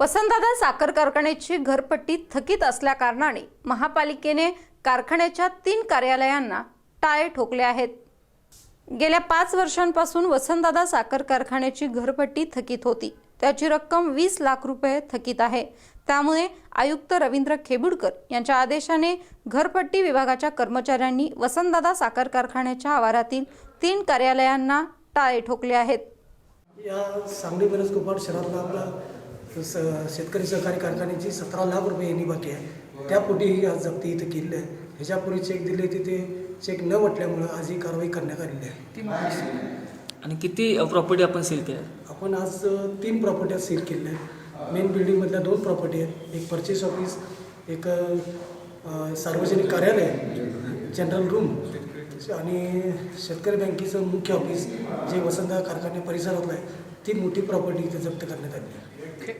वसंतदादा साखर कारखान्याची घरपट्टी थकीत असल्याकारणाने महापालिकेने कारखान्याच्या तीन कार्यालयांना टाळे ठोकले आहेत. गेल्या पाच वर्षांपासून वसंतदादा साखर कारखान्याची घरपट्टी थकीत होती. त्याची रक्कम वीस लाख रुपये थकीत आहे. त्यामुळे आयुक्त रवींद्र खेबुडकर यांच्या आदेशाने घरपट्टी विभागाच्या कर्मचाऱ्यांनी वसंतदादा साखर कारखान्याच्या आवारातील तीन कार्यालयांना टाळे ठोकले आहेत. या सांगली मिरज कोपाड शहरातला आपला स शेतकरी सहकारी कारखान्याची सतरा लाख रुपये यांनी बाकी आहे. त्यापोटी ही आज जप्ती इथं केलेली आहे. ह्याच्यापूर्वी चेक दिले तिथे चेक न म्हटल्यामुळं आज ही कारवाई करण्यात आलेली आहे. आणि किती प्रॉपर्टी आपण सेल केल्या आपण आज तीन प्रॉपर्ट्या सील केलेल्या आहेत. मेन बिल्डिंगमधल्या दोन प्रॉपर्टी आहेत. एक परचेस ऑफिस एक सार्वजनिक कार्यालय जनरल रूम आणि शेतकरी बँकेचं मुख्य ऑफिस जे वसंत कारखाने परिसरातलं आहे ती मोठी प्रॉपर्टी इथे जप्त करण्यात आली आहे.